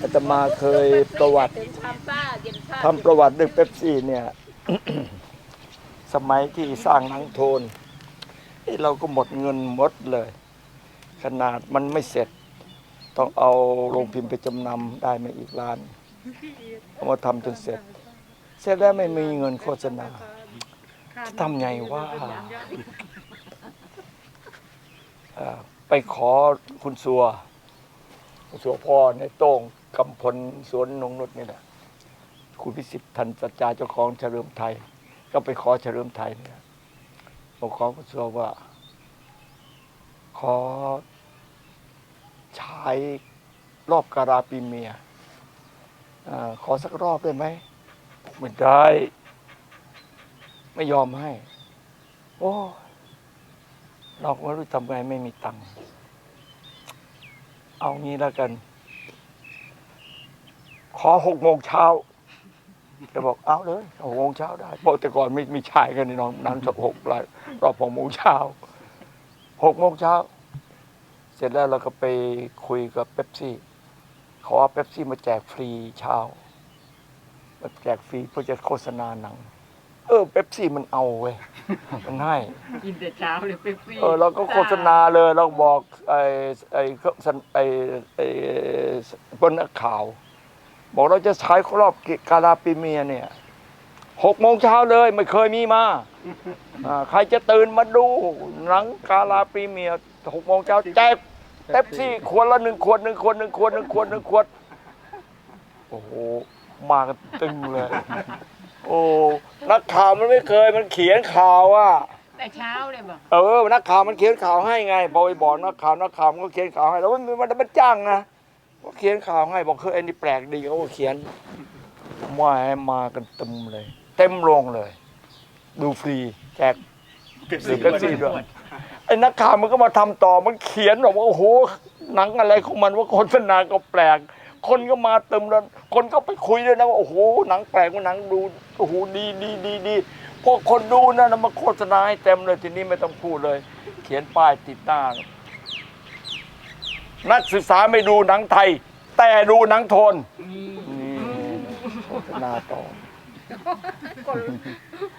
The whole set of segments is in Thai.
อาตมาเคยประวัติทำประวัติเรื่องเป๊ปซี่เนี่ย สมัยที่สร้างหนังโทนเอ้เราก็หมดเงินหมดเลย ขนาดมันไม่เสร็จ ต้องเอาโรงพิมพ์ไปจำนำได้มาอีกล้านเอามาทำจนเสร็จ เสร็จแล้วไม่มีเงินโฆษณาทำไงว่าไปขอคุณสัว คุณสัวพ่อในโต้งกำพลสวนนงนุษนี่แหละคุณพิสิทธิ์ทันสัจจาเจ้าของเฉลิมไทย ก็ไปขอเฉลิมไทยเนี่ยบอกขอคุณสัวว่า ขอฉายรอบการาปีเมียอขอสักรอบได้ไหมไม่ได้ ไม่ยอมให้ โอ้ เราก็ไม่รู้ทำไงไม่มีตังค์ เอางี้แล้วกัน ขอหกโมงเช้าแกบอกเอาเลยหกโมงเช้าได้บอกแต่ก่อนไม่มีชายกันนี่น้องนั้นสักหกรายรอบหกโมงเช้าหกโมงเช้า เสร็จแล้วเราก็ไปคุยกับเป๊ปซี่ ขอเอาเป๊ปซี่มาแจกฟรีเช้ามาแจกฟรีเพื่อจะโฆษณาหนัง เออเป๊ปซี่มันเอาเว้ยมันให้ กินแต่เช้าเลยเป๊ปซี่เออเราก็โฆษณาเลยเราบอกไอ้ไอ้ไอ้ไอ้บนนักข่าว บอกเราจะฉายรอบกาลาปีเมียเนี่ยหกโมงเช้าเลยไม่เคยมีมาอ่าใครจะตื่นมาดูหนังกาลาปีเมียหกโมงเช้าแจกเป๊ปซี่ขวดละหนึ่งขวดหนึ่งขวดหนึ่งขวดหนึ่งขวดหนึ่งขวดโอ้โหมากันตึงเลย โอ้นักข่าวมันไม่เคยมันเขียนข่าวว่าแต่เช้าเลยบอกเออนักข่าวมันเขียนข่าวให้ไงพอไปบอกนักข่าวนักข่าวมันก็เขียนข่าวให้แล้วมันมันมันจ้างนะก็เขียนข่าวให้บอกเฮ้ยอันนี้แปลกดีเขาก็เขียนมาให้มากันเต็มเลย เต็มโรงเลย ดูฟรีแจกสิบเป๊ปซี่ด้วยไอ้นักข่าวมันก็มาทำต่อมันเขียนบอกว่าโอ้โหหนังอะไรของมันว่าโฆษณาก็แปลก คนก็มาเต็มแล้วคนก็ไปคุยด้วยนะว่าโอ้โหหนังแปลกว่าหนังดูโอ้โหดีดีดีดีพวกคนดูนะนะมาโฆษณาให้เต็มเลยทีนี้ไม่ต้องพูดเลย เขียนป้ายติดหน้านักศึกษาไม่ดูหนังไทย แต่ดูหนังโทนนี่โฆษณาต่อ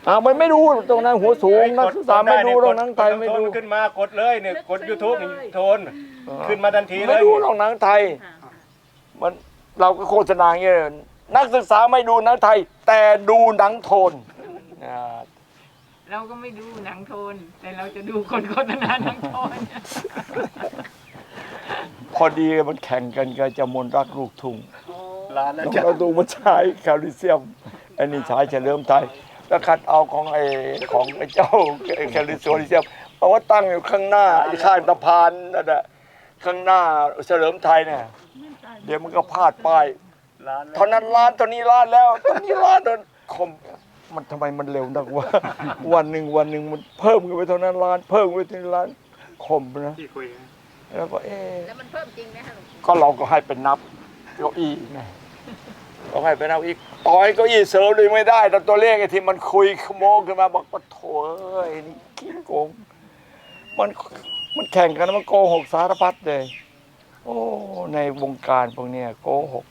อ่ามันไม่ดูตรงนั้นหัวสูงนักศึกษาไม่ดูหรอกหนังไทยไม่ดูกขึ้นมากดเลยเนี่ยกด YouTube นี่โทน ขึ้นมาทันทีเลไม่ยดูหรอกหนังไทย มันเราก็โฆษณาอย่างเงี้ยนักศึกษาไม่ดูหนังไทย แต่ดูหนังโทนอ่าเราก็ไม่ดูหนังโทน แต่เราจะดูคนโฆษณาหนังโทน พอดีมันแข่งกันกับจำมนรักลูกทุ่งร้านแล้วต้องจะเราดูมันใช้แคลเซียมอันนี้ใช้เฉลิมไทยแล้วคัดเอาของไอ้ของไอ้เจ้าแคลเซียมเอาว่าตั้งอยู่ข้างหน้าข้างสะพานนั่นแหละข้างหน้าเฉลิมไทยเนี่ย เดี๋ยวมันก็พลาดป้ายร้านแล้วเท่านั้นล้านเท่านี้ล้านแล้วเท่านี้ล้านเดินคมมันทำไมมันเร็วนักวะ วันหนึ่งวันหนึ่งมันเพิ่มขึ้นไปเท่านั้นล้าน เพิ่มขึ้นไปเท่านี้ล้านคมนะที่คุยแล้วก็เอ๊ะแล้วมันเพิ่มจริงไหมคะหลวงพ่อก็เราก็ให้เป็นนับเก้าอี้ไงเราให้เป็นนับอีกต่อยเก้าอี้เสริมเลยไม่ได้แต่ตัวเลขไอ้ที่มันคุยขโมงขึ้นมาบอกว่าโถเอ้ยนี่ขี้โกงมันมันแข่งกันมันโกหกสารพัดเลย โอ้ ในวงการพวกเนี้ยโกหก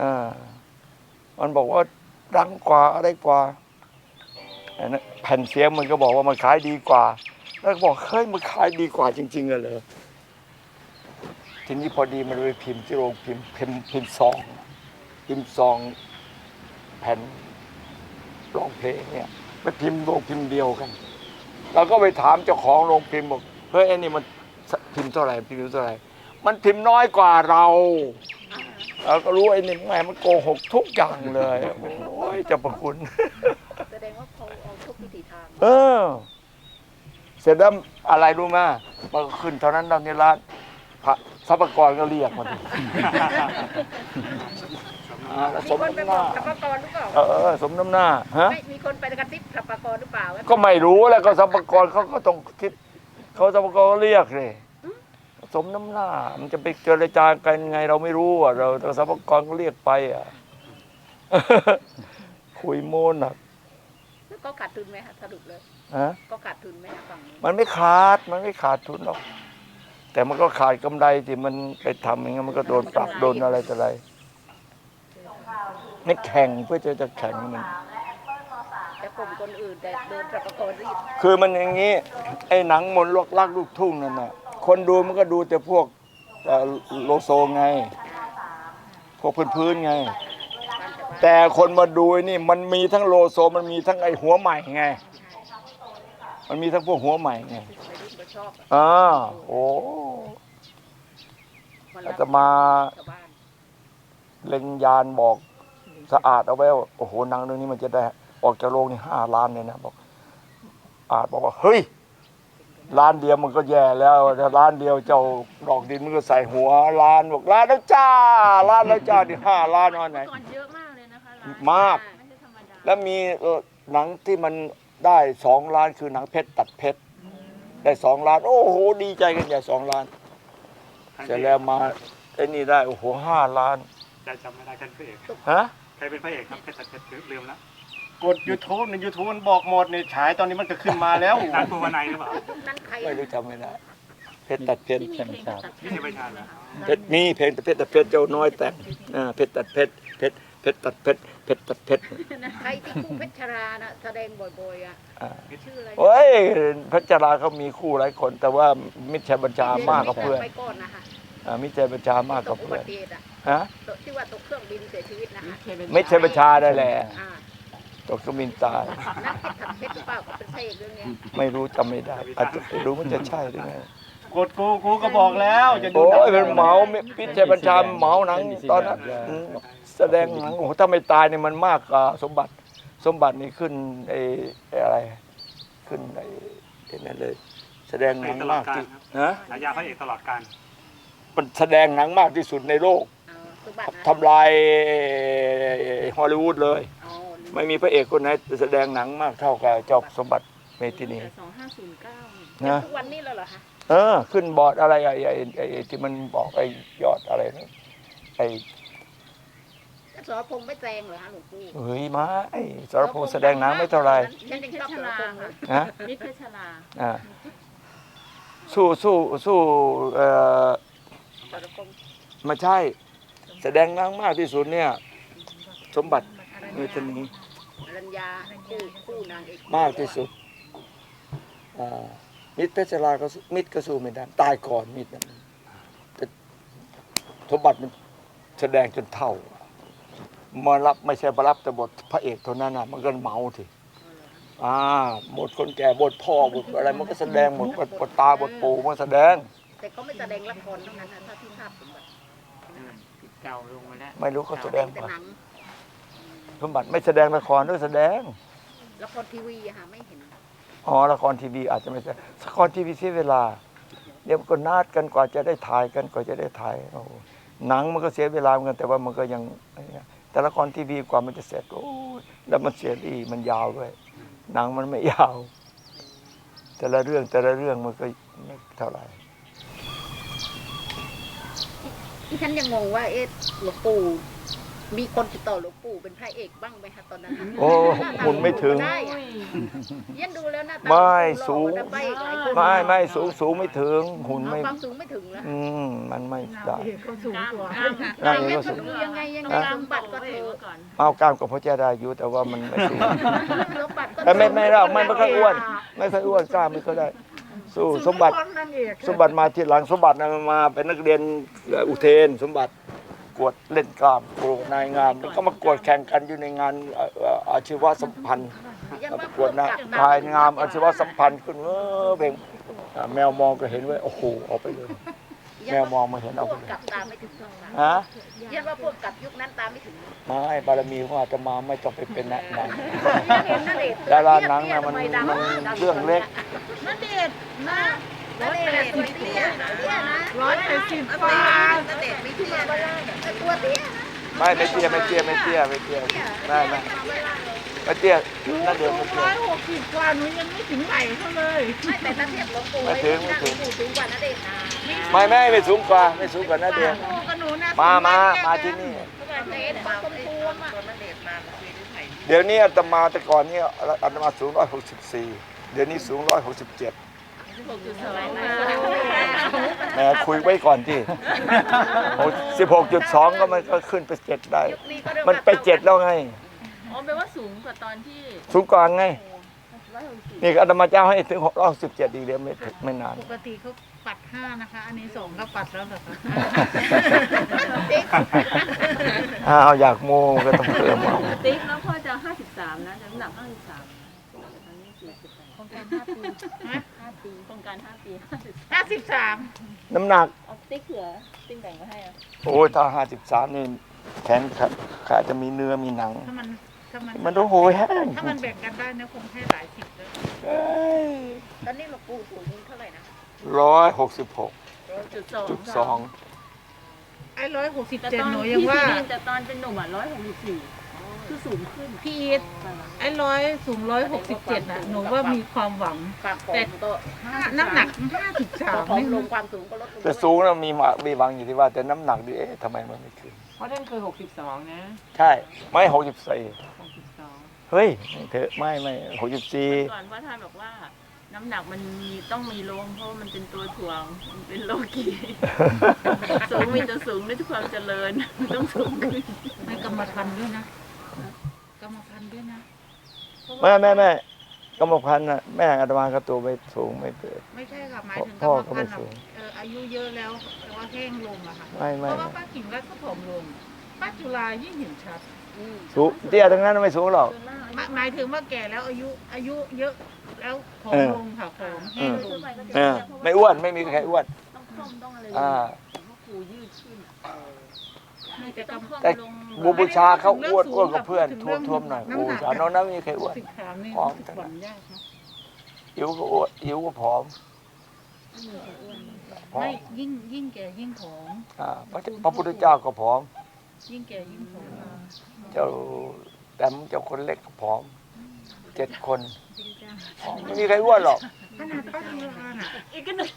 อ่ามันบอกว่าดังกว่าอะไรกว่าอันนั้นแผ่นเสียงมันก็บอกว่ามันขายดีกว่า แล้วก็บอกเฮ้ยมันขายดีกว่าจริงๆเหรอทีนี้พอดีมันไปพิมพ์ที่โรงพิมพ์พิมพ์พิมพ์ซองพิมพ์ซองแผ่นร้องเพลงเนี่ยไปพิมพ์โรงพิมพ์เดียวกัน เราก็ไปถามเจ้าของโรงพิมพ์บอกเฮ้ยไอ้นี่มัน พิมพ์เท่าไหร่พิมพ์เท่าไหร่มันพิมพ์น้อยกว่าเราเราก็รู้ไอ้นี่แหมมันโกหกทุกอย่างเลยโอ้ยเจ้าประคุณ แสดงว่าเขาเอาทุกวิถีทางเออ เสร็จแล้วอะไรรู้ไหมมันก็ขึ้นเท่านั้นเท่านี้ร้านพระทรัพยากรก็เรียกมาดิอ่าแล้วสมีมคนไปน้ำหบอน้ากสรรพากรหรือเปล่าเออเออสมน้ำหน้าฮะ ไม่มีคนไปกระซิบสรรพากรหรือเปล่าว่าก็ไม่รู้แล้วก็ทรัพยากรเขาก็ต้องคิดเขาทรัพยากรก็เรียกเลย สมน้ำหน้า มันจะไปเจรจากันยังไง เราไม่รู้อะเราแต่ทรัพยากรก็เรียกไปอะคุยโมนอะแล้วก็ขาดทุนไหมคะสรุปเลยฮะก็ขาดทุนไหมคะฝั่งนี้มันไม่ขาดมันไม่ขาดทุนหรอก แต่มันก็ขาดกำไรที่มันไปทำอย่างเงี้ยมันก็โดนปรับโดนอะไรต่ออะไรนี่แข่งเพื่อจะจะแข่งมัน แต่กลุ่มคนอื่นแต่โดนสรรพากรรีดคือมันอย่างนี้ ไอ้หนังมนต์ลวกลักลูกทุ่งนั่นน่ะ คนดูมันก็ดูแต่พวกโลโซไง พวกพื้นๆไง แต่คนมาดูนี่มันมีทั้งโลโซมันมีทั้งไอหัวใหม่ไง มันมีทั้งพวกหัวใหม่ไงอ่าโอ้มันอาตมาเล็งยานบอกสะอาดเอาไว้โอ้โหหนังเรื่องนี้มันจะได้ ออกจากโรงนี่ห้าล้านเลยนะบอกอาจบอกว่าเฮ้ย ล้านเดียวมันก็แย่แล้วแต่ล้านเดียวเจ้าดอกดินมันก็ใส่หัวล้านบอกล้านแล้วจ้าล้านแล้วจ้าที่ห้าล้านเอาไหน ก่อนเยอะมากเลยนะคะร้านมาก ไม่ใช่ธรรมดาแล้วมีเอ่อหนังที่มันได้สองล้านคือหนังเพชรตัดเพชรได้สองล้าน โอ้โหดีใจกันใหญ่สองล้านเสร็จแล้วมาไอ้นี่ได้โอ้โหห้าล้านแต่จำไม่ได้ใครเป็นพระเอกฮะใครเป็นพระเอกครับเพชรตัดเพชรลืมแล้ว กด YouTube ใน YouTube มันบอกหมดในฉายตอนนี้มันก็ขึ้นมาแล้วนันภูวนัยหรือเปล่ายุคนั้นใครไม่รู้จำไม่ได้เพชรตัดเพชรที่มีเพลงตัดไม่ใช่ประชาเหรอเพชรมีเพลงเพชรตัดเพชรเจ้าน้อยแต่งอ่าเพชรตัดเพชรเพชรเพชรตัดเพชรเพชรตัดเพชรใครที่คู่เพชรชรานะแสดงบ่อยๆอะอ่าชื่ออะไรเฮ้ยพัชราเขามีคู่หลายคน แต่ว่ามิตรชัยบัญชามากกับเพื่อนไปก่อนนะคะอ่ามิตรชัยบัญชามากตกับกอุเพื่บัอนติเหตุอะฮะตกที่ว่าตกเครื่องบินเสียชีวิตนะคะมิตรชัยบัญชาได้แหละ อ่า ตกเครื่องบินตาย นักเพชรถัดเพชรหรือเปล่าก็เป็นพระเอกเรื่องเนี้ยไม่รู้จำไม่ได้อาจจะไม่รู้มันจะใช่หรือไงกดกูกูก็บอกแล้วจะดูโอ้หนังยเป็นเหมาพิชัยบัญชาเหมาหนังตอนนั้นอืมแสดงหนังโอ้โหถ้าไม่ตายเนี่ยมันมากกว่าสมบัติสมบัตินี่ขึ้นไอ้ไอ้อะไร ขึ้นไอ้ไอ้นั่นเลย แสดงหนังมากที่ฮะฉายาพระเอกตลอดการมันแสดงหนังมากที่สุดในโลก เอาสุบัตินะทำลายฮอลลีวูดเลยอ๋อ ไม่มีพระเอกคนไหนแสดงหนังมากเท่ากับเจ้าสมบัติเมทินี สองห้าศูนย์เก้านะ ทุกวันนี้แล้วเหรอคะเออ ขึ้นบอร์ดอะไรไอ้ไอ้ไอ้ไอ้ที่มันบอกไอ้ยอดอะไรนะไอ้สรพงษ์ไม่แซงเหรอฮะหลวงปู่เฮ้ยไมาสารพงษ์แสดงหนังไม่เท่าไหร่ฉันยังชอบสรพงษ์เลยนะมิตรเพชรลาอ่าสู้สู้สู้เอ่อสรพงษ์ไม่ใช่ แสดงหนังมากที่สุดเนี่ย สมบัติ เมทินีอรัญญาคู่คู่นางเอกมากที่สุดอ่ามิตรเพชรลาก็สู้มิตรก็สู้ไม่ได้ตายก่อนมิตรนั้นแต่สมบัติมันแสดงจนเท่ามารับไม่ใช่มารับแต่บทพระเอกเท่านั้นนะมันก็เมาทีอ่าบทคนแก่บทพ่อบทอะไรมันก็แสดงหมดบทบทตาบทปู่มันแสดง แต่เขาไม่แสดงละครเท่านั้นนะถ้าที่ภาพสมบัติเก่าลงมาแล้วไม่รู้เขาแสดงแต่ป่ะหนัง สมบัติไม่แสดงละครด้วยแสดง ละครทีวีอะค่ะไม่เห็น อ๋อละครทีวีอาจจะไม่ใช่ละครทีวีเสียเวลา เดี๋ยวก็นัดกันกว่าจะได้ถ่ายกันกว่าจะได้ถ่ายโอ้โหหนังมันก็เสียเวลาเหมือนกันแต่ว่ามันก็ยังไอ้เนี่ยแต่ละครทีวีกว่ามันจะเสร็จโอ้ยแล้วมันเสียดีมันยาวด้วยหนังมันไม่ยาว แต่ละเรื่องแต่ละเรื่องมันก็ไม่เท่าไหร่ ที่ฉันยังงงว่าเอ๊ะหลวงปู่ มีคนติดต่อหลวงปู่เป็นพระเอกบ้างไหมคะตอนนั้นน่ะโอ้คุณไม่ถึง ได้อะยันดูแล้วหน้าตาไม่หลวสูง หล่อนะไปอีกหลายคนไม่ไม่สูงสูงไม่ถึงหุ่นเอาไม่ ความสูงไม่ถึงแล้วอืมมันไม่ได้ ก็สูงกว่านั่นไม่ก็งั้นสูก็งดูยังไงยังไงฮะสมบัติก็เถอะก่อนเอากล้ามกับพ่อเจ้าได้อยู่แต่ว่ามันไม่สูงสมบัติก็แต่ไม่ไม่เราไม่ไม่ค่อยอ้วน ไม่ค่อยอ้วนกล้ามไม่ค่อยได้ สู้สมบัติ สมบัติมาทีหลังสมบัตินะมาเป็นนักเรียนเอ่ออุเทนสมบัติ กวดเล่นกล้ามโกรนายงามแล้วก็มากวดแข่งกันอยู่ในงานเอ่อเอ่ออาชีวสัมพันธ์ยันประว่ากวดนะนายงามอาชีวสัมพันธ์ขึ้นเออเพลงอ่าแมวมองก็เห็นไว้โอ้โหออกไปเลย แมวมองมาเห็นเอาพไปวกเลยกลับตามไม่ถึงช่องสามฮะยันว่าพวกกลับยุคนั้นตามไม่ถึงไม่บารมีของอาตมาไม่ต้องไปเป็นนะหนังเห็นนั่นเองดาราหนังน่ะมันมันเรื่องเล็ก นั่นเด็ดนะ นั่นเด็ดตัวเตี้ยเตี้ยนะร้อยแปดสิบตัวนั่นเด็ดไม่เตี้ยตัวเตี้ยนะไม่ไม่เตี้ยไม่เตี้ยไม่เตี้ยไม่เตี้ยไม่ไม่ไม่เตี้ยนั่นเดิมไม่เตี้ยร้อยหกสิบกว่าหนูยังไม่ถึงไหล่เขาเลยไม่แต่ถ้าเทียบหลวงปู่ไม่ถึงไม่ถึงสูงกว่านั่นเด็ดนะไม่ไม่ไม่สูงกว่าไม่สูงกว่านั่นเดียวปู่กับหนูนะมามามาที่นี่เด็ดมาคนพูมอะเดี๋ยวนี้อาตมาแต่ก่อนนี่อาตมาสูงร้อยหกสิบสี่เดี๋ยวนี้สูงร้อยหกสิบเจ็ด แหมคุยไว้ก่อนที่สิบหกจุดสองก็มันก็ขึ้นไปเจ็ดได้ยุคนี้ก็เรียกว่ามันไปเจ็ดแล้วไง อ๋อแปลว่าสูงกว่าตอนที่ สูงกว่าไง นี่ก็อาตมาเจ้าให้ถึงหกร้อยสิบเจ็ดอีกเดียวไม่ถึงไม่นาน ปกติเขาปัดห้านะคะ อันนี้สองก็ปัดแล้วเหรอคะอ้าวอยากโมก็ต้องเพิ่มเอาติ๊กแล้วพ่อจะห้าสิบสามนะจะน้ำหนักห้าสิบสามตอนนี้สี่สิบแปดโครงการห้าปีห้า ปีโครงการห้าปีห้าสิบห้าสิบสามน้ำหนัก เอาติ๊กเหลือติ๊กแบ่งมาให้อะโอ้ยถ้าห้าสิบสามนี่แขนขาขาจะมีเนื้อมีหนัง ถ้ามันถ้ามันมันต้องโหยแห้งถ้ามันแบ่งกันได้นะคงให้หลายสิบเลยเอ้ยตอนนี้หลวงปู่สูงเท่าไหร่นะร้อยหกสิบหกจุดสองจุดสองไอ้ร้อยหกสิบแต่เจ็ดตอนหนูพี่ยังสุว่ารินทร์แต่ตอนเป็นหนุ่มอะร้อยหกสิบสี่ คือสูงขึ้นพี่อีทไอ้ร้อยสูงร้อยหกสิบเจ็ดน่ะหนูว่ามีความหวัง ความผอมก็น้ำหนักห้าสิบสาพอมผอมนี่ลงความสูงก็ลดลงแต่ด้วยสูงนะมีหมามีบางอยู่ที่ว่าแต่น้ำหนักดิเอ๊ะทำไมมันไม่ขึ้น เพราะท่านเคยหกสิบสองนะ ใช่ไม่หกสิบสี่หกสิบสองเฮ้ยเถอะไม่ไม่หกสิบสี่ก่อนว่าท่านบอกว่า น้ำหนักมันมีต้องมีลงเพราะว่ามันเป็นตัวถ่วง มันเป็นโลกีสูงมีแต่สูงด้วยความเจริญมันต้องสูงขึ้น ไม่กรรมพันธุ์ด้วยนะกรรมพันธุ์ด้วยนะ แม่แม่แม่กรรมพันธุ์น่ะแม่อาตมาก็ตัวไม่สูงไม่เกิด ไม่ใช่ค่ะหมายถึงกพ่รอรมก็พัไม่นธุ์อะสูงเอออายุเยอะแล้วแต่ว่าแห้งลงอะค่ะไม่เพไม่ราะว่าป้ากิ่งรัฐก็ผอมลงป้าจุฬายิ่งเห็นชัดสูงเตี้ยทั้งนั้นไม่สูงหรอก หมายหมายถึงว่าแก่แล้วอายุอายุเยอะแล้วผอมเออลงค่ะผอมแห้งลง เออไม่อ้วนไม่มีใครอ้วน ต้องคล่อมต้องอะไรอ่าเพราะครูยืด ขึ้นมีแต่กรรมแต่ลงบูบูชาเขาอ้วนอ้วนกับเพื่อนท่วมท่วมหน่อยน้ำบูหนับูกชาน้องนั้นไม่มีใครอ้วน สิบสามนี่ผอมจัง หวังยากนะอิ๋วก็อ้วนอิ๋วก็ผอมผอไม่มยิ่งยิ่งแก่ยิ่งผอมอ่าพระพระพุทธเจ้าก็ผอม ยิ่งแก่ยิ่งผอมเจ้าแต่เจ้าคนเล็กก็ผอมเจ็ดคนผอมไม่มีใครอ้วนหรอก ขนาดป้าจุฬาน่ะอีกก็หนึ่ง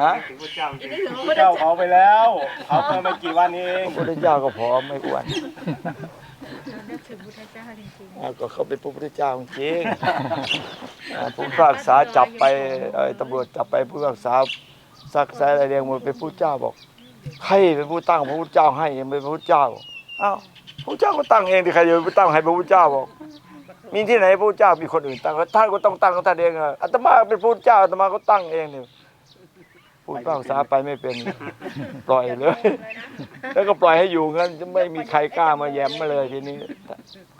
ฮะถึงพระเจ้าจอีกริก็งหนึ่งเจ้าเขาไปแล้วเขาเพิ่งไม่กี่วันเองพระพุทธเจ้าก็ผอมไม่อ้วนเราได้ถึงพุทธเจ้าจริงอ่าก็เขาเป็นพระพุทธเจ้าจริงอ่าผู้พิพากษาจับไปเอ้ยตำรวจจับไปผู้พิพากษาซักไซอะไรเรียงหมดเป็นผู้เจ้าบอกใครเป็นผู้ตั้งพระพุทธเจ้าให้ยังเป็นพระพุทธเจ้าอ้าวพระพุทธเจ้าก็ตั้งเองที่ใครจะไปตั้งให้พระพุทธเจ้าบอก มีที่ไหนพระพุทธเจ้ามีคนอื่นตั้งท่านก็ต้องตั้งของท่านเองอะอาตมาเป็นพระพุทธเจ้าอาตมาก็ตั้งเองเนี่ยผู้พิพากษาไปไม่เป็น ปล่อยเลย แล้วก็ปล่อยให้อยู่งั้นจะไม่มีใครกล้ามาแย้มมาเลยทีนี้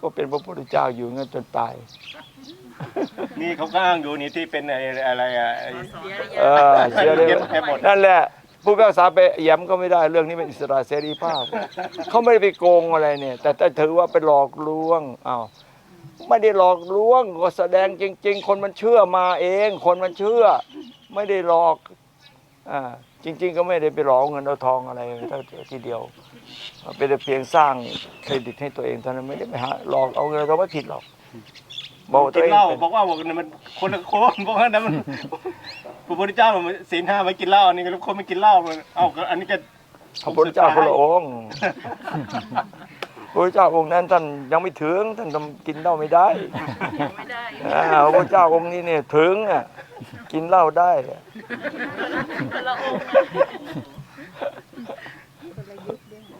ก็เป็นพระพุทธเจ้าอยู่งั้นจนตายนี่เขาก็อ้างอยู่นี่ที่เป็นไอ้อะไรอะไอ้เออเชื่อเลยเก็บให้หมดนั่นแหละผู้พิพากษาไปแย้มก็ไม่ได้เรื่องนี้เป็นอิสระเสรีภาพเขาไม่ได้ไปโกงอะไรเนี่ย แต่แต่ถือว่าไปหลอกลวงอ้าว ไม่ได้หลอกลวงก็แสดงจริง ๆ คนมันเชื่อมาเอง คนมันเชื่อ ไม่ได้หลอกอ่าจริง ๆ ก็ไม่ได้ไปหลอกเงินเอาทองอะไรเท่าทีเดียวเป็นแต่เพียงสร้างเครดิตให้ตัวเองเท่านั้นไม่ได้ไปหาหลอกเอาเงินเราไม่ผิดหรอกบอกว่าตักิวนเองเหล้าเป็นบอกว่าบอกมันคนละคนบอกว่านั้นมันพระพุทธเจ้ามันศีลห้าไม่กินเหล้าอันนี้ก็คนไม่กินเหล้ามันเอ้าก็อันนี้ก็พระพุทธเจ้าคนละองค์ พระพุทธเจ้าองค์นั้นท่านยังไม่ถึงท่านทำกินเหล้าไม่ได้ไม่ได้อ่าพระพุทธเจ้าองค์นี้เนี่ยถึงอะกินเหล้าได้อะคนละองค์นะ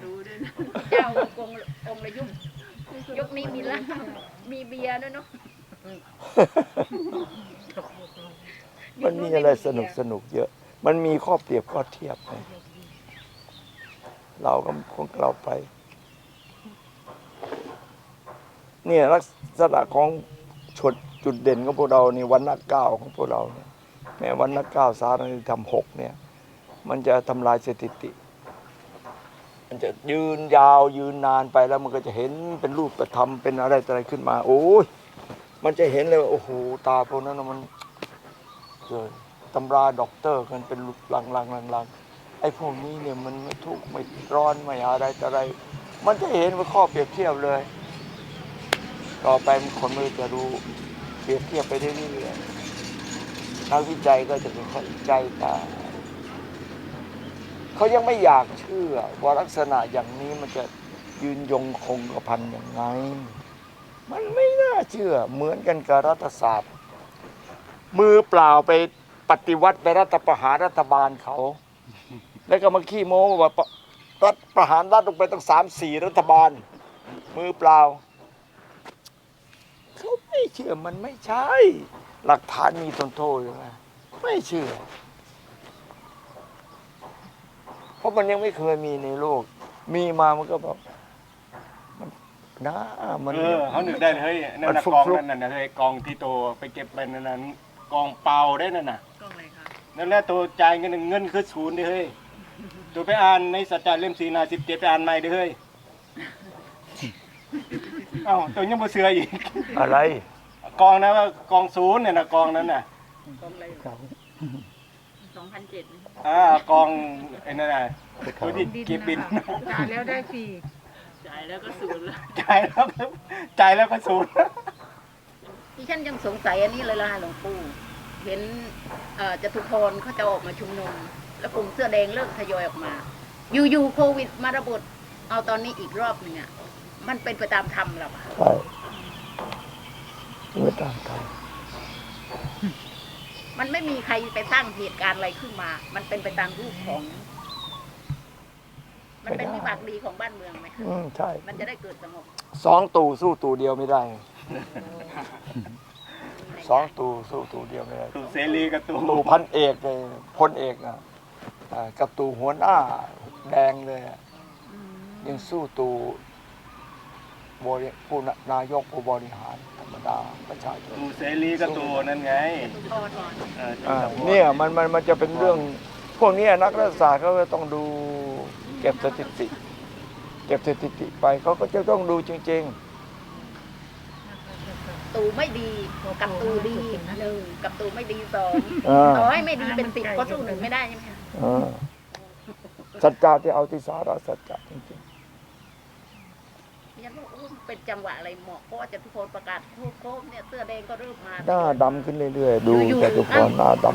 ดูด้วยนะเจ้าองค์องค์ละยุ่งยกนี้มีเหล้ามีเบียร์ด้วยเนาะมันมีอะไรสนุกสนุกเยอะ มันมีข้อเปรียบข้อเทียบไงเราก็ของเราไป เนี่ยลักษณะของจุดจุดเด่นของพวกเรานี่วันนักก้าของพวกเราเนี่ยแม้วันนักก้าสารนิธรรมหกเนี่ย มันจะทำลายสถิติ มันจะยืนยาวยืนนานไปแล้วมันก็จะเห็นเป็นรูปธรรมเป็นอะไรอะไรขึ้นมา โอ้ยมันจะเห็นเลยว่าโอ้โหตาพวกนั้นมันเกินตำราด็อกเตอร์กันเป็นลังลังลังลังไอ้พวกนี้เนี่ยมันไม่ทุกข์ไม่ร้อนไม่อะไรอะไร มันจะเห็นว่าข้อเปรียบเทียบเลย ต่อไปมันคนไม่รู้จะรู้เปรียบเทียบไปเรื่อยๆนักวิจัยก็จะเข้าใจตาเขายังไม่อยากเชื่อว่าลักษณะอย่างนี้มันจะยืนยงคงกระพันอย่างไง มันไม่น่าเชื่อเหมือนกันกับรัฐศาสตร์ มือเปล่าไปปฏิวัติไปรัฐประหารรัฐบาลเขา แล้วก็มาขี้โม้ว่ารัฐประหารรัฐลงไปตั้งสามสี่รัฐบาล มือเปล่า เขาไม่เชื่อมันไม่ใช่ หลักฐานมีทนโทษอยู่นะไม่เชื่อ เพราะมันยังไม่เคยมีในโลก มีมามันก็แบบมันนะมันเออเขาหนึกได้เฮ้ยนั่นมันน่ะฟลุกกองฟลุกนั่นน่ะเฮ้ยกองที่โตไปเก็บไปนั่นน่ะกองเปล่าได้นั่นน่ะกล้องอะไรคะนั่นแหละตัวจ่ายเงินเงินคือศูนย์ดิเฮ้ยตัวไปอ่านในสัจจะเล่มสี่นาสิบเจ็ดไปอ่านใหม่ดิเฮ้ย เอ้าตัวยังบ่เสืออีก อะไร กองนั้นว่ากองศูนย์เนี่ยนะกองนั้นน่ะกล้องอะไรสองพันเจ็ดอ่ากองไอ้นั่นน่ะตัวที่ดินเก็บบินนะคะจ่ายแล้วได้ฟรีจ่ายแล้วก็ศูนย์แล้วจ่ายแล้วก็จ่ายแล้วก็ศูนย์ดิฉันยังสงสัยอันนี้เลยล่ะหลวงปู่เห็นเอ่อจตุพรเขาจะออกมาชุมนุม แล้วกลุ่มเสื้อแดงเลิกทยอยออกมา อยู่ๆโควิดมาระบาดเอาตอนนี้อีกรอบหนึ่งอะ มันเป็นไปตามธรรมหรอปะใช่ไม่ตามทางมันไม่มีใครไปสร้างเหตุการณ์อะไรขึ้นมา มันเป็นไปตามรูปของ มันเป็นวิบากดีของบ้านเมืองไหมคะอืมใช่ มันจะได้เกิดสงบสองตู่สู้ตู่เดียวไม่ได้ สองตู่สู้ตู่เดียวไม่ได้ ตู่เสรีกับตู่ตู่พันเอกเลยพลเอกนะอ่ากับตู่หัวหน้าแดงเลยอะยังสู้ตู่ บริผู้นายกผู้บริหารธรรมดาประชาชนตู่เสรีกับตู่นั่นไงเอออ่าเนี่ยมันมันมันจะเป็นเรื่อง พวกเนี้ยนักรัฐศาสตร์เขาก็ต้องดูเก็บสถิติ เก็บสถิติไปเขาก็จะต้องดูจริง ตูไม่ดีกับตูดีหนึ่งกับตูไม่ดีสองๆอ่า ต่อให้ไม่ดีเป็นสิบก็สู้หนึ่งไม่ได้ใช่ไหมคะอ่าสัจจะที่เอาที่สาระสัจจะจริง ดิฉันว่าอู้ เป็นจังหวะอะไรเหมาะเพราะว่าจะทุกคนประกาศโค้งๆเนี่ยเสื้อแดงก็เริ่มมาๆหน้าดำขึ้นเรื่อยๆ ดูอยู่ๆแต่ทุกคนหน้าด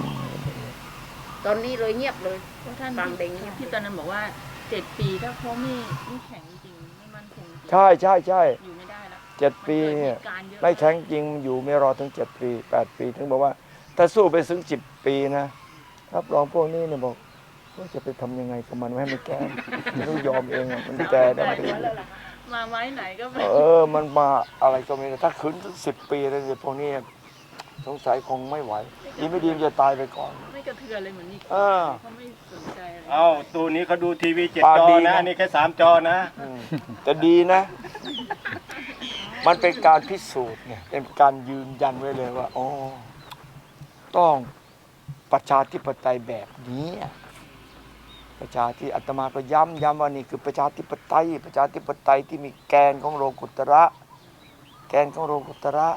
ตอนนี้เลยเงียบเลย เพราะท่านฟังเด้ง ที่ตอนนั้นบอกว่าเจ็ดปีถ้าเขาไม่ไม่แข็งจริงไม่มั่นคงจริงๆใช่ใช่ใช่อยู่ไม่ได้แล้วเจ็ดมันปีเกิดเหเนี่ยตุการณ์เยอะไม่แข็งจริงอยู่ไม่รอถึงเจ็ดปีแปดปี ถึงบอกว่า ถ้าสู้ไปถึงสิบปีนะรับรองพวกนี้เนี่ยบอกว่าจะไปทำยังไงกับมันไม่ให้มันแก่ไม่ต้องยอมเองอะมันแก่ได้มันมาไว้ไหนก็ไม่เออ มันมาอะไรก็ไม่ได้ถ้าขืนถึงสิบปีแล้วเนี่ยพวกนี้สงสัยคงไม่ไหวดีไม่ดีมันจะตายไปก่อน ไม่กระเทือนเลยเหมือนนี่เออ เขาไม่สนใจอะไรเอ้าตู่นี้เขาดูทีวีเจ็ดปากจอดีนะนะอันนี้แค่สามจอนะ อืมแต่ดีนะ มันเป็นการพิสูจน์เนี่ยเป็นการยืนยันไว้เลยว่าอ๋อต้องประชาธิปไตยแบบนี้ ประชาธิอาตมาก็ย้ำย้ำว่านี่คือประชาธิปไตย ประชาธิปไตยที่มีแกนของโลกุตระ แกนของโลกุตระ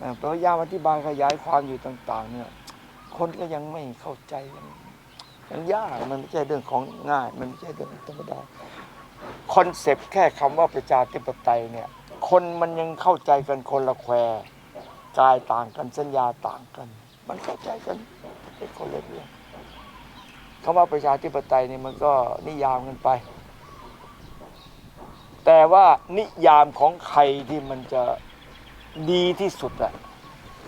อ่าพยายามอธิบายขยายความอยู่ต่าง ๆ เนี่ย คนก็ยังไม่เข้าใจยังยังยากมันไม่ใช่เรื่องของง่าย มันไม่ใช่เรื่องธรรมดาคอนเซปต์แค่คำว่าประชาธิปไตยเนี่ย คนมันยังเข้าใจกันคนละแควกายต่างกันสัญญาต่างกัน มันเข้าใจกันเป็นคนละเรื่อง คำว่าประชาธิปไตยนี่มันก็นิยามกันไป แต่ว่านิยามของใครที่มันจะดีที่สุดอะ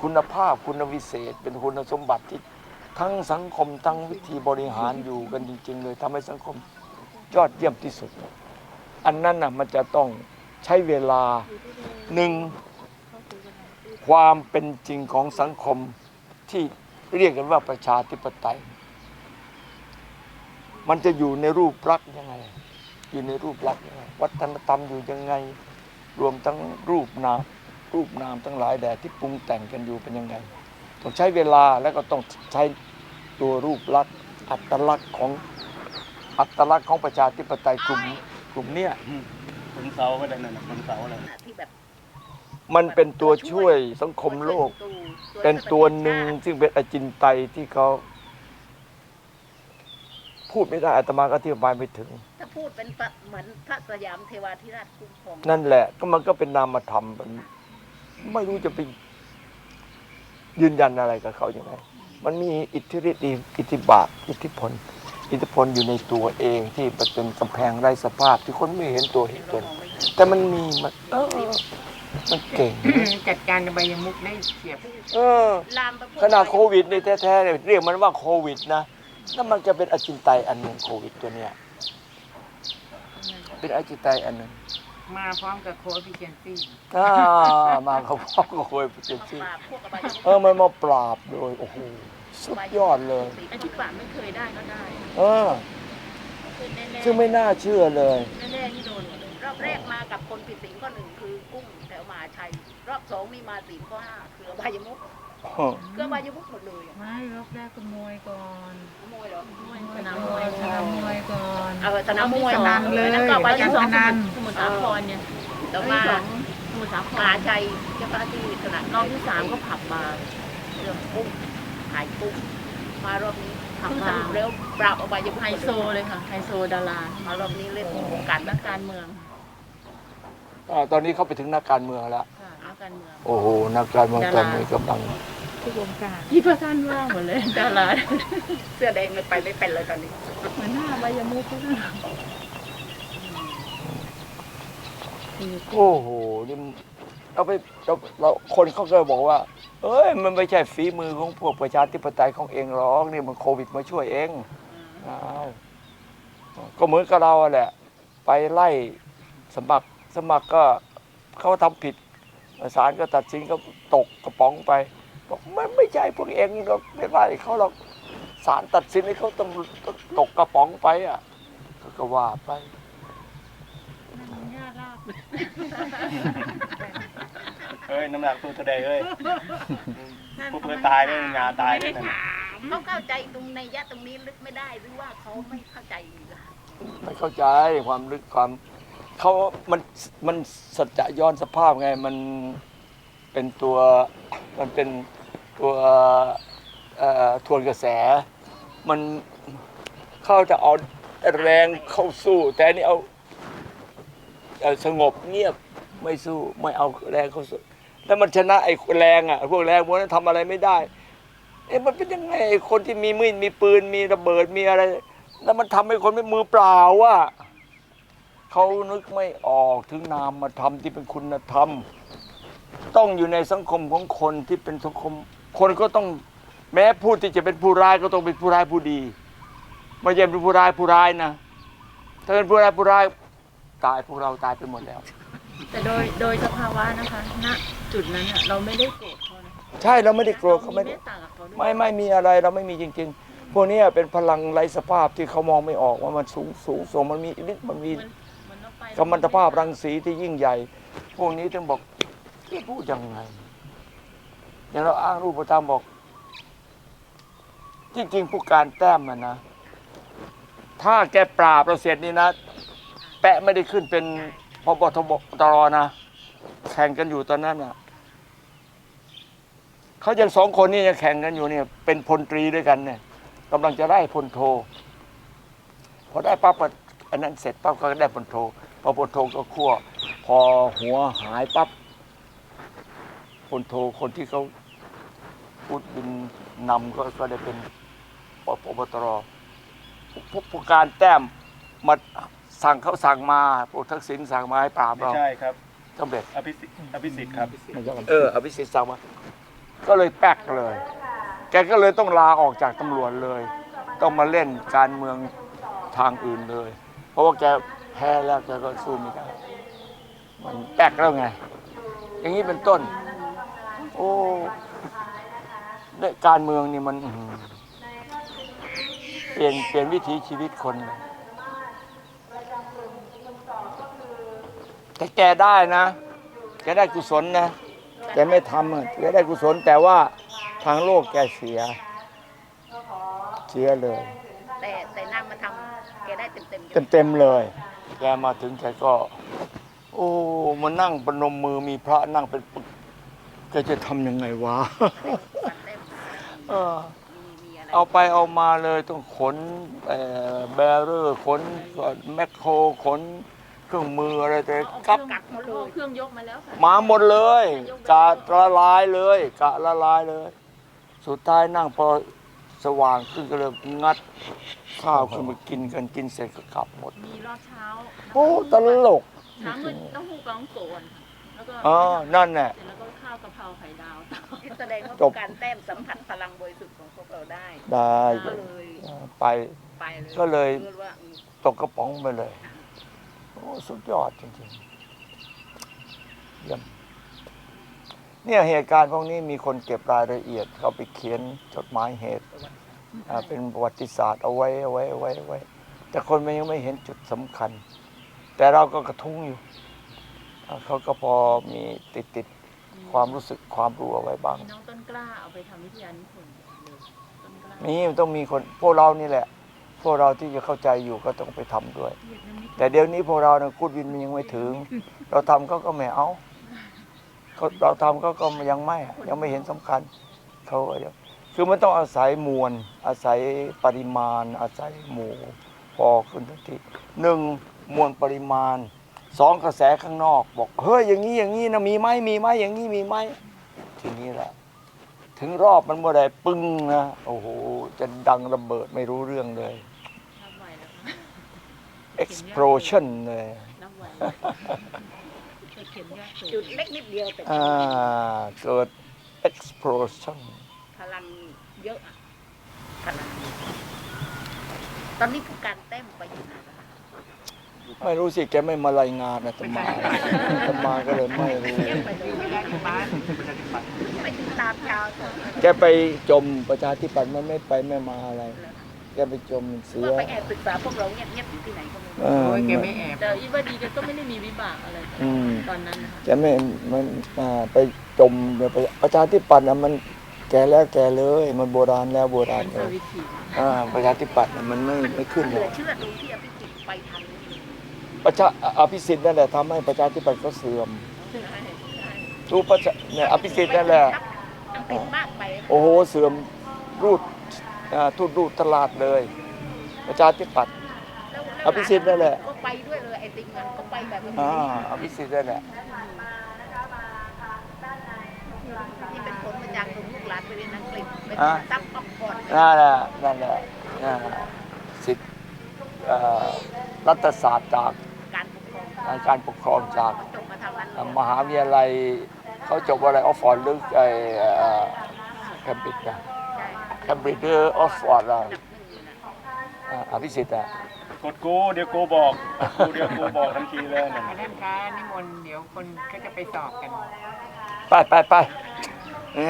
คุณภาพคุณวิเศษ เป็นคุณสมบัติที่ทั้งสังคมทั้งวิธีบริหารอยู่กันจริง ๆ เลยทำให้สังคมยอดเยี่ยมที่สุด อันนั้นน่ะมันจะต้องใช้เวลาหนึ่งความเป็นจริงของสังคมที่เรียกกันว่าประชาธิปไตย มันจะอยู่ในรูปลักษณ์ยังไง อยู่ในรูปลักษณ์ยังไง วัฒนธรรมอยู่ยังไง รวมทั้งรูปนาม รูปนามทั้งหลายแดดที่ปรุงแต่งกันอยู่เป็นยังไง ต้องใช้เวลาแล้วก็ต้องใช้ตัวรูปลักษณ์ อัตลักษณ์ของอัตลักษณ์ของประชาธิปไตยกลุ่มกลุ่มเนี้ยขนเสาก็ได้นั่นน่ะขนเสาอะไรที่แบบมันเป็นตัวช่วยสังคมโลก เป็นตัวหนึ่งซึ่งเป็นอจินไตยที่เขา พูดไม่ได้อาตมาก็อธิบายไม่ถึง ถ้าพูดเป็นปะเหมือนพระสยามเทวาธิราชคุ้มครองนั่นแหละ ก็มันก็เป็นนามธรรมมันไม่รู้จะไปยืนยันอะไรกับเขาอย่างไรมันมีอิทธิฤทธิ์อิทธิบาทอิทธิพล อิทธิพลอยู่ในตัวเองที่เป็นกำแพงไร้สภาพ ที่คนไม่เห็นตัวเห็นตนแต่มันมีมันเออมันเก่ง จัดการใบยมุกได้เฉียบ เออ ลามไปพวกขนาดโควิดนี่แท้ๆเนี่ยเรียกมันว่าโควิดนะ นั่นมันจะเป็นอจินไตยอันหนึ่งโควิดตัวเนี้ยเป็นอจินไตยอันหนึ่งมาพร้อมกับโคฟิเชนซี่อ่ามาเขาพ่อก็คุยเจ็บมาซี่ปราบพวกอบายมุขเออมันมาปราบโดยโอ้โหสุดยอดเลยไอ้ที่ปากไม่เคยได้ก็ได้เออคือแน่ๆซึ่งไม่น่าเชื่อเลยแน่ๆที่โดนหมดเลยรอบแรกมากับคนผิดศีลข้อหนึ่งคือกุ้งแถวมหาชัย รอบสองมีมาศีลข้อห้าคืออบายมุข คืออบายมุขหมดเลยอะไม่รอบแรกก็มวยก่อนขโมยเหรอสนามมมววยยสนามมวยก่อนเออสนามมวยสนามเลยแล้วก็อบายที่มุสของพนันสมุทรสาครเนี่ยต่อที่มาสองสมุทรสามหาชัยเจ้าพระที่สนามรอบที่สามก็ผับบาร์เรื่องกุ้งขายกุ้งมารอบนี้ผับคือสบารุปร์แล้วปราบอบายมุขไฮโซเลยค่ะไฮโซดารามารอบนี้เล่นวงการนักการเมืองอ่าตอนนี้เข้าไปถึงนักการเมืองแล้วค่ะนักการเมืองโอ้โหนักการเมืองตอนนี้กำลัง ทุกวงการที่ประการเมืองหมดเลยดาราเสื้อแดงเลยไปไม่เป็นเลยตอนนี้ เหมือนหน้าใบยมุกก็ได้โอ้โหนี่มันเราไปเราเราคนเขาก็บอกว่า เอ้ย มันไม่ใช่ฝีมือของพวกประชาธิปไตยของเองหรอกนี่มันโควิดมาช่วยเองอ้าวก็เหมือนกับเราอะแหละ ไปไล่สมัครสมัครก็เขาทำผิดศาลก็ตัดสินก็ตกกระป๋องไป บอกมันไม่ใช่พวกเองเราไม่ไล่เขาหรอกศาลตัดสินให้เขาต้องตกกระป๋องไปอะเขาก็ว่าไปนั่นยากลาบเฮ้ยน้ำหนักตัวเท่าใดเฮ้ยพวกเพื่อนตายด้วยงาตายด้วยนั่นเขาเข้าใจตรงในยะตรงนี้ลึกไม่ได้หรือว่าเขาไม่เข้าใจล่ะไม่เข้าใจความลึกความเขามันมันสัจจะย้อนสภาพไงมันเป็นตัวมันเป็น ตัวทวนกระแส มันเขาจะเอาแรงเข้าสู้ แต่นี่เอาสงบเงียบไม่สู้ไม่เอาแรงเข้าสู้แล้วมันชนะไอ้แรงอะพวกแรงพวกนั้นทำอะไรไม่ได้เอ๊ะมันเป็นยังไงคนที่มีมีดมีปืนมีระเบิดมีอะไร แล้วมันทำให้คนไม่มือเปล่าว่าเขานึกไม่ออกถึงนามมาทำที่เป็นคุณธรรม ต้องอยู่ในสังคมของคนที่เป็นสังคม คนก็ต้องแม้ผู้ที่จะเป็นผู้ร้ายก็ต้องเป็นผู้ร้ายผู้ดีไม่ใช่เป็นผู้ร้ายผู้ร้ายนะ ถ้าเป็นผู้ร้ายผู้ร้ายตายพวกเราตายไปหมดแล้ว แต่โดยโดยสภาวะนะคะณจุดนั้นน่ะเราไม่ได้โกรธเขานะใช่เราไม่ได้โกรธเขาไม่เมได้ตตากับเขาด้วยไม่ไม่มีอะไรเราไม่มีจริง ๆ พวกเนี้ยเป็นพลังไร้สภาพที่เขามองไม่ออกว่ามันสูงสูงส่งมันมีฤทธิ์มันมีเหมือนเหมือนเราไป กัมมันตภาพรังสีที่ยิ่งใหญ่ พวกนี้ถึงบอกจะพูดยังไง อย่างเราอ้างรูปธรรมบอก จริงๆผู้การแต้มมันนะ ถ้าแกปราบเราเสร็จนี่นะ แปะไม่ได้ขึ้นเป็นพบทบตรนะ แข่งกันอยู่ตอนนั้นน่ะเขายังสองคนนี่ยังแข่งกันอยู่เนี่ย เป็นพลตรีด้วยกันเนี่ยกำลังจะได้พลโทพอได้ปั๊บอันนั้นเสร็จปั๊บก็ได้พลโทพอพลโทก็คั่วพอหัวหายปั๊บ พลโทคนที่เขาพูดบินนำก็ก็ได้เป็นปปตรพวกผู้การแต้มมาสั่งเขาสั่งมาพวกทักษิณสั่งมาให้ปราบไม่เราใช่ครับสำเร็จอภิสิทธิ์อภิสิทธิ์ครับเอออภิสิทธิ์สั่งมาก็เลยแป๊กเลย แกก็เลยต้องลาออกจากตำรวจเลย ต้องมาเล่นการเมืองทางอื่นเลย เพราะว่าแกแพ้แล้วแกก็สู้ไม่ได้มันแป๊กแล้วไง อย่างนี้เป็นต้น โอ้ได้การเมืองนี่มันอื้อหือเปลี่ยนเปลี่ยนวิถีชีวิตคนเลยแต่แกได้นะ แกได้กุศลนะแกไม่ทำอะแกได้กุศลแต่ว่าทางโลกแกเสีย เสียเลย แต่แต่นางมาทำแกได้เต็มเต็มๆอยู่เต็มเต็มๆเลย แกมาถึงแกก็ โอ้มานั่งประนมมือมีพระนั่งเป็นปึก แกจะทำยังไงวะวันเต็มเออมีมีอะไรเอาไปเอามาเลยต้องขนเอ่อแบเรอร์ขนแมคโครขนเครื่องมืออะไรแต่เอากับเครื่องเอาเครื่องยกมาแล้วค่ะมาหมดเลยกะละลายเลยกะละลายเลย สุดท้ายนั่งพอสว่างขึ้นก็เลยงัดข้าวขึ้นมากินกันกินเสร็จก็กลับหมด มีรอบเช้า โอ้ตลกเช้ามืดต้องหูกองโกนอแล้วก็อ๋อนั่นแหละเสร็จแล้วก็ ข้าวกะเพราไข่ดาวต่อนี่แสดงว่าจบ การแต้มสัมผัสพลังบริสุทธิ์ของพวกเราได้ ได้ก็เลยไป ไปเลยก็เลย รู้ว่าอืมตกกระป๋องไปเลย โอ้สุดยอดจริงๆ เยี่ยม เนี่ยเหตุการณ์พวกนี้มีคนเก็บรายละเอียด เขาไปเขียนจดหมายเหตุอ่าเป็นประวัติศาสตร์เอาไว้เอาไว้เอาไว้เอาไว้ แต่คนมันยังไม่เห็นจุดสำคัญ แต่เราก็กระทุ้งอยู่อ่าเขาก็พอมีติดติดๆ ความรู้สึกความรู้เอาไว้บ้างมีน้องต้นกล้าเอาไปทำวิทยานิพนธ์เลยต้นกล้านี่มันต้องมีคนพวกเรานี่แหละ พวกเราที่จะเข้าใจอยู่ก็ต้องไปทำด้วยแต่เดี๋ยวนี้พวกเราเนี่ยกูดวินมันยังไม่ถึง เราทำเขาก็ไม่เอาเขาเราทำเขาก็ยังไม่อะยังไม่เห็นสำคัญเขาก็ยังคือมันต้องอาศัยมวล อาศัยปริมาณ อาศัยหมู่ พอขึ้นทันทีหนึ่งมวลปริมาณ สองกระแสข้างนอก บอกเฮ้ยอย่างนี้อย่างนี้นะมีไหมมีไหมอย่างนี้มีไหมทีนี้แหละถึงรอบมันเมื่อใดปึ้งนะโอ้โหจะดังระเบิดไม่รู้เรื่องเลยนับไหวแล้วค่ะ explosion เลยนับไหวจะเขียนยากสุดจุดเล็กนิดเดียวแต่อ่าเกิด explosion พลังเยอะอะพลังตอนนี้ผู้การแต้มไปอยู่ไหนแล้วคะ ไม่รู้สิแกไม่มารายงานนะตมาตมาก็เลยไม่รู้ไปเลยไม่ได้อยู่บ้านไปติดตามยาวต่อแกไปจมประชาธิปัตย์มันไม่ไปไม่มาอะไร แกไปจมเสือเมื่อไปแอบศึกษาพวกเราเงียบๆอยู่ที่ไหนก็ไม่รู้เออโอ้ยแกไม่แอบแต่อีวาดีแกก็ไม่ได้มีวิบากอะไรอืมตอนนั้นนะคะแกไม่มันอ่าไปจมไปประชาธิปัตย์นะมันแกแล้วแกเลยมันโบราณแล้วโบราณเป็นเลสยวิถีอ่าประชาธิปัตย์น่ะมันไม่ไม่ขึ้นเหเลลือย ประชาอภิสิทธิ์นั่นแหละทำให้ประชาธิปัตย์เขาเสื่อมใช่ใช่รู้ประชาเนี่ยอภิสิทธิ์นั่นแหละอังกฤษมากไปโอ้โหเสื่อมรูดอ่าทุดรูดตลาดเลย ประชาธิปัตย์แล้วอภิสิทธิ์นั่นแหละก็ไปด้วยเลยไอ้ติงมันก็ไปแบบอ่าอภิสิทธิ์นั่นแหละที่เป็นผลมาจากตรงลูกหลานไปเรียนอังกฤษเป็นอ่าตั้งป๊อปคอร์นนั่นแหละนั่นแหละอ่าสิทธิ์เอ่อรัฐศาสตร์จาก การปกครองอ่าการปกครองจากจบมาทางนั้นอ่ามหาวิทยาลัยเขาจบอะไรออฟฟอร์ดหรือไอแคมบริดจ์อะใช่แคมบริดจ์หรือออฟฟอร์ดอะอันดับหนึ่งอยู่นะอ่าอภิสิทธิ์อะกดกูเดี๋ยวกูบอกกูเดี๋ยวกูบอกทันทีเลยนั่นท่านคะนิมนต์เดี๋ยวคนก็จะไปสอบกัน ไปไปไปแหม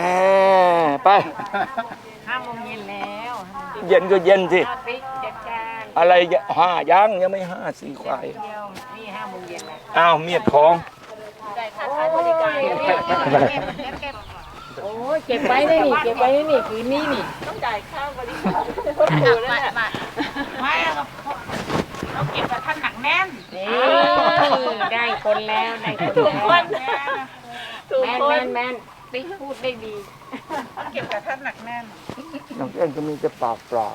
ไปห้าโมงเย็นแล้วเย็นก็เย็นสิเอาติ๊กจัดการอะไรอย่าห้ายังยังไม่ห้าสี่ควาย อ้าวเมียดของได้ค่าขายบริการเก็บเก็บเก็บเก็บเก็บโอ้ยเก็บไว้ได้นี่เก็บไว้ได้นี่คืนนี้นี่ต้องจ่ายค่าบริการมามาไม่เราเก็บกับท่านหนักแน่นได้คนแล้วได้คนถูกคนแล้วถูกแมนคแมนนแมนติ๊กพูดได้ดีเก็บกับท่านหนักแน่นน้องเอ็นก็มีแต่ปากเปล่า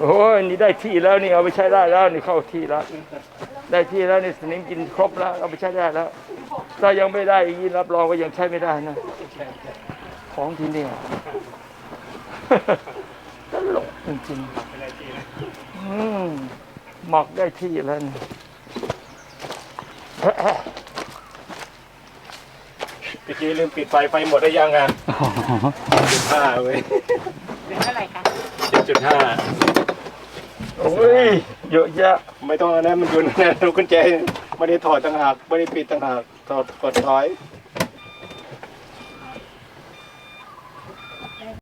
โอ้ยนี่ได้ที่แล้วนี่เอาไปใช้ได้แล้วนี่เข้าที่แล้ว ได้ที่แล้วนี่สนิมกินครบแล้วเอาไปใช้ได้แล้ว ถ้ายังไม่ได้อย่างนี้รับรองว่ายังใช้ไม่ได้นะ ของที่นี่ตลกจริงๆอืมหมักได้ที่แล้วนี่ตะกี้ลืมปิดไฟไฟหมดได้ยังอะจุดห้าเว้ยเป็นเท่าไหร่คะเจ็ดจุดห้า โอ้ยเยอะแยะไม่ต้องอันนั้นมันอยู่ในนั้นลูกกุญแจไม่ได้ถอดต่างหากไม่ได้ปิดต่างหากถอดกดถอย